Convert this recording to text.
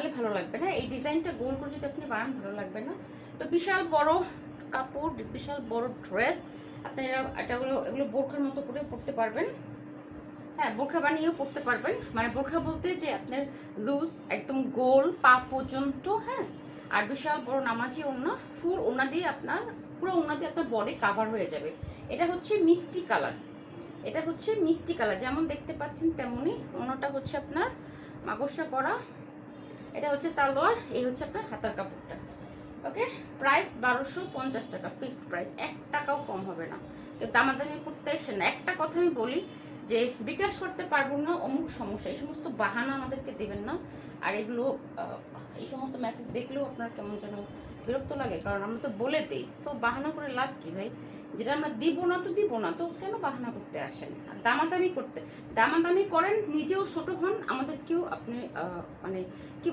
বানালে ভালো লাগবে না। এই ডিজাইনটা গোল করে যদি আপনি বানান, ভালো লাগবে না। তো বিশাল বড় কাপড়, বিশাল বড় ড্রেস। আপনারা এটাগুলো, এগুলো বোরখার মতো করে পরতে পারবেন। হ্যাঁ বোরখা বানিয়েও পরতে পারবেন। মানে বোরখা বলতে যে আপনার লুজ একদম গোল, পা পর্যন্ত হ্যাঁ। আর বিশাল বড় নামাজি ওড়না, ফুল ওড়না দিয়ে আপনার, পুরো ওড়না দিয়ে আপনার বডি কাভার হয়ে যাবে। এটা হচ্ছে মিষ্টি কালার। এটা হচ্ছে মিষ্টি কালার। যেমন দেখতে পাচ্ছেন তেমনই ওড়নাটা হচ্ছে আপনার মাগসা করা। এটা হচ্ছে সালোয়ার এই হচ্ছে আপনার হাতার কাপড়টা। ওকে প্রাইস বারোশো পঞ্চাশ টাকা ফিক্সড প্রাইস এক টাকাও কম হবে না। তো দামাদামি করতে এসে না, একটা কথা আমি বলি যে বিকাশ করতে পারব না, অমুক সমস্যা, এই সমস্ত বাহানা আমাদেরকে দেবেন না। আর এগুলো এই সমস্ত মেসেজ দেখলেও আপনার কেমন যেন বিরক্ত লাগে, কারণ আমরা তো বলে দিই। সব বাহানা করে লাভ কি ভাই? যেটা আমরা দিব না তো দিব না, তো কেন বাহানা করতে আসেন? আর দামাদামি করতে, দামাদামি করেন, নিজেও ছোট হন আমাদেরকেও আপনি মানে কি